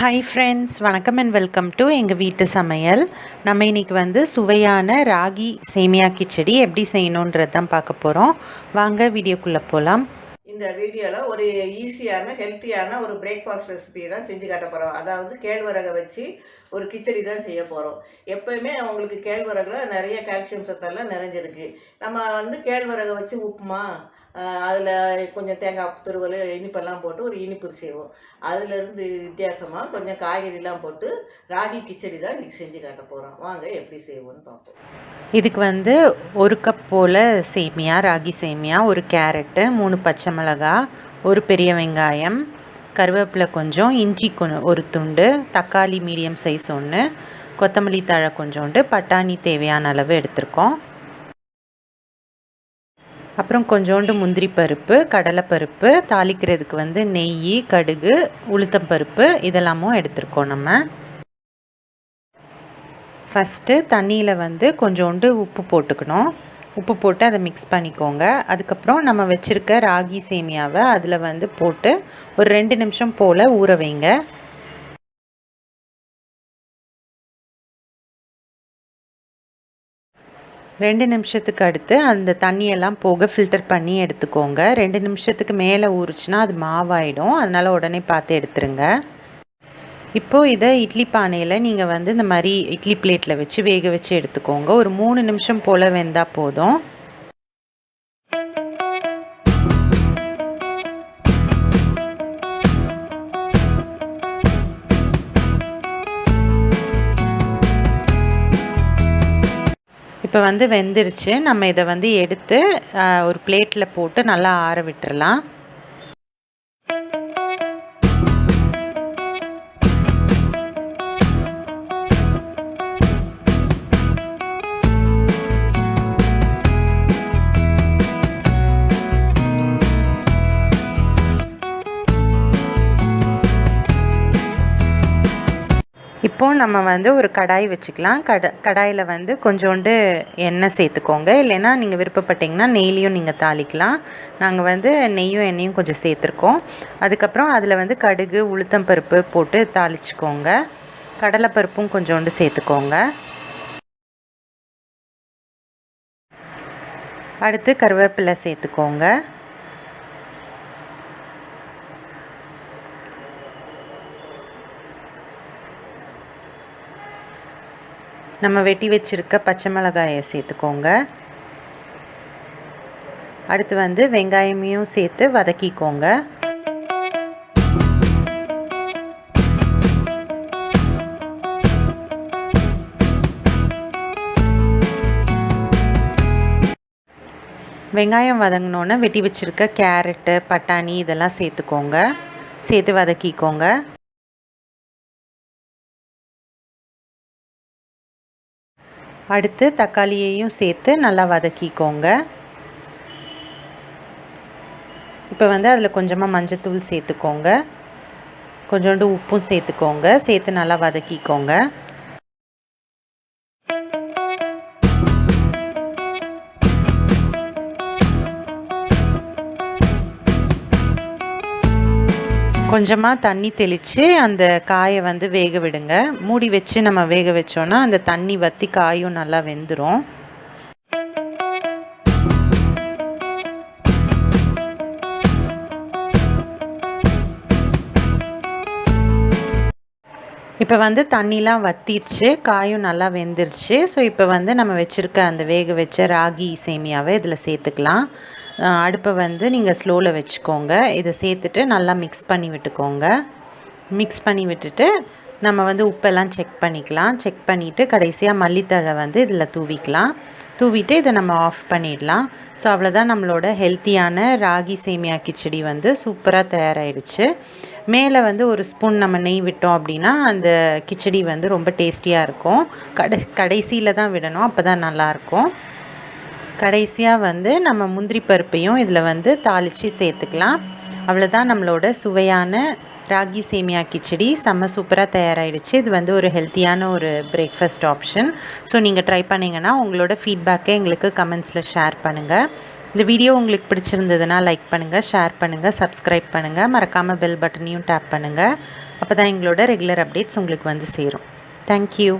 Hi friends வணக்கம் and welcome to எங்கள் வீட்டு சமையல். நம்ம இன்றைக்கி வந்து சுவையான ராகி சேமியா கிச்சடி எப்படி செய்யணுன்றது தான் பார்க்க போகிறோம் வாங்க வீடியோக்குள்ளே போகலாம் இந்த வீடியோவில் ஒரு ஈஸியான ஹெல்த்தியான ஒரு பிரேக்ஃபாஸ்ட் ரெசிபியை தான் செஞ்சு காட்ட போகிறோம் அதாவது கேழ்வரகை வச்சு ஒரு கிச்சடி தான் செய்ய போகிறோம் எப்போயுமே உங்களுக்கு கேழ்வரகில் நிறைய கால்சியம் சத்தெல்லாம் நிறைஞ்சிருக்கு. நம்ம வந்து கேழ்வரகை வச்சு உப்புமா அதில் கொஞ்சம் தேங்காய் துருவல் இனிப்பெல்லாம் போட்டு ஒரு இனிப்பு செய்வோம். அதுலேருந்து வித்தியாசமாக கொஞ்சம் காய்கறிலாம் போட்டு ராகி கிச்சடி தான் இன்றைக்கி செஞ்சு காட்ட போகிறோம் வாங்க எப்படி செய்வோம்னு பார்ப்போம். இதுக்கு வந்து ஒரு கப் போல் சேமியா ராகி சேமியா ஒரு கேரட்டு மூணு பச்சை மிளகா ஒரு பெரிய வெங்காயம் கருவேப்பிலை கொஞ்சம் இஞ்சி கொ ஒரு துண்டு தக்காளி மீடியம் சைஸ் ஒன்று கொத்தமல்லி தழை கொஞ்சோண்டு பட்டாணி தேவையான அளவு எடுத்திருக்கோம். அப்புறம் கொஞ்சோண்டு முந்திரி பருப்பு கடலைப்பருப்பு தாளிக்கிறதுக்கு வந்து நெய் கடுகு உளுத்தம் பருப்பு இதெல்லாமும் எடுத்துருக்கோம் நம்ம. ஃபஸ்ட்டு தண்ணியில் வந்து கொஞ்சோண்டு உப்பு போட்டுக்கணும். உப்பு போட்டு அதை மிக்ஸ் பண்ணிக்கோங்க. அதுக்கப்புறம் நம்ம வச்சுருக்க ராகி சேமியாவை அதில் வந்து போட்டு ஒரு ரெண்டு நிமிஷம் போல் ஊற வைங்க. ரெண்டு நிமிஷத்துக்கு அடுத்து அந்த தண்ணியெல்லாம் போக ஃபில்டர் பண்ணி எடுத்துக்கோங்க. ரெண்டு நிமிஷத்துக்கு மேலே ஊறுச்சுன்னா அது மாவாயிடும். அதனால் உடனே பார்த்து எடுத்துருங்க. இப்போது இதை இட்லி பானையில் நீங்கள் வந்து இந்த மாதிரி இட்லி பிளேட்டில் வச்சு வேக வச்சு எடுத்துக்கோங்க. ஒரு மூணு நிமிஷம் போல் வெந்தால் போதும். இப்போ வந்து வெந்துருச்சு. நம்ம இதை வந்து எடுத்து ஒரு பிளேட்டில் போட்டு நல்லா ஆற விட்டுறலாம். அப்போது நம்ம வந்து ஒரு கடாய் வச்சுக்கலாம். கட கடாயில் வந்து கொஞ்சோண்டு எண்ணெய் சேர்த்துக்கோங்க. இல்லைன்னா நீங்கள் விருப்பப்பட்டிங்கன்னா நெய்லியும் நீங்கள் தாளிக்கலாம். நாங்கள் வந்து நெய்யும் எண்ணெயும் கொஞ்சம் சேர்த்துருக்கோம். அதுக்கப்புறம் அதில் வந்து கடுகு உளுத்தம் பருப்பு போட்டு தாளிச்சுக்கோங்க. கடலைப்பருப்பும் கொஞ்சோண்டு சேர்த்துக்கோங்க. அடுத்து கருவேப்பிலை சேர்த்துக்கோங்க. நம்ம வெட்டி வச்சுருக்க பச்சை மிளகாயை சேர்த்துக்கோங்க. அடுத்து வந்து வெங்காயமையும் சேர்த்து வதக்கிக்கோங்க. வெங்காயம் வதங்கினோன்னே வெட்டி வச்சுருக்க கேரட்டு பட்டாணி இதெல்லாம் சேர்த்துக்கோங்க. சேர்த்து வதக்கிக்கோங்க. அடுத்து தக்காளியையும் சேர்த்து நல்லா வதக்கிக்கோங்க. இப்போ வந்து அதில் கொஞ்சமாக மஞ்சத்தூள் சேர்த்துக்கோங்க. கொஞ்சோண்டு உப்பும் சேர்த்துக்கோங்க. சேர்த்து நல்லா வதக்கிக்கோங்க. கொஞ்சமாக தண்ணி தெளித்து அந்த காயை வந்து வேக விடுங்க. மூடி வச்சு நம்ம வேக வச்சோன்னா அந்த தண்ணி வற்றி காயும் நல்லா வெந்துடும் இப்போ வந்து தண்ணிலாம் வத்திருச்சு காயும் நல்லா வெந்துருச்சு. ஸோ இப்போ வந்து நம்ம வச்சுருக்க அந்த வேக வச்ச ராகி சேமியாவை இதில் சேர்த்துக்கலாம். அடுப்பை வந்து நீங்கள் ஸ்லோவில் வச்சுக்கோங்க. இதை சேர்த்துட்டு நல்லா மிக்ஸ் பண்ணி விட்டுக்கோங்க. மிக்ஸ் பண்ணி விட்டுட்டு நம்ம வந்து உப்பெல்லாம் செக் பண்ணிக்கலாம். செக் பண்ணிவிட்டு கடைசியாக மல்லித்தழை வந்து இதில் தூவிக்கலாம். தூவிட்டு இதை நம்ம ஆஃப் பண்ணிடலாம். ஸோ அவ்வளோதான் நம்மளோட ஹெல்த்தியான ராகி சேமியா கிச்சடி வந்து சூப்பராக தயாராகிடுச்சு மேலே வந்து ஒரு ஸ்பூன் நம்ம நெய் விட்டோம் அப்படின்னா அந்த கிச்சடி வந்து ரொம்ப டேஸ்டியாக இருக்கும். கடை கடைசியில் தான் விடணும். அப்போ தான் நல்லாயிருக்கும் கடைசியாக வந்து நம்ம முந்திரி பருப்பையும் இதில் வந்து தாளித்து சேர்த்துக்கலாம். அவ்வளோதான் நம்மளோட சுவையான ராகி சேமியா கிச்சடி. செம்ம சூப்பராக தயாராகிடுச்சு இது வந்து ஒரு ஹெல்த்தியான ஒரு பிரேக்ஃபாஸ்ட் ஆப்ஷன் ஸோ நீங்கள் ட்ரை பண்ணிங்கன்னா உங்களோட ஃபீட்பேக்கை எங்களுக்கு கமெண்ட்ஸில் ஷேர் பண்ணுங்கள் இந்த வீடியோ உங்களுக்கு பிடிச்சிருந்ததுன்னா லைக் பண்ணுங்கள் ஷேர் பண்ணுங்கள் சப்ஸ்கிரைப் பண்ணுங்கள் மறக்காமல் பெல் பட்டனையும் டேப் பண்ணுங்கள் அப்போ தான் எங்களோட ரெகுலர் அப்டேட்ஸ் உங்களுக்கு வந்து சேரும். தேங்க்யூ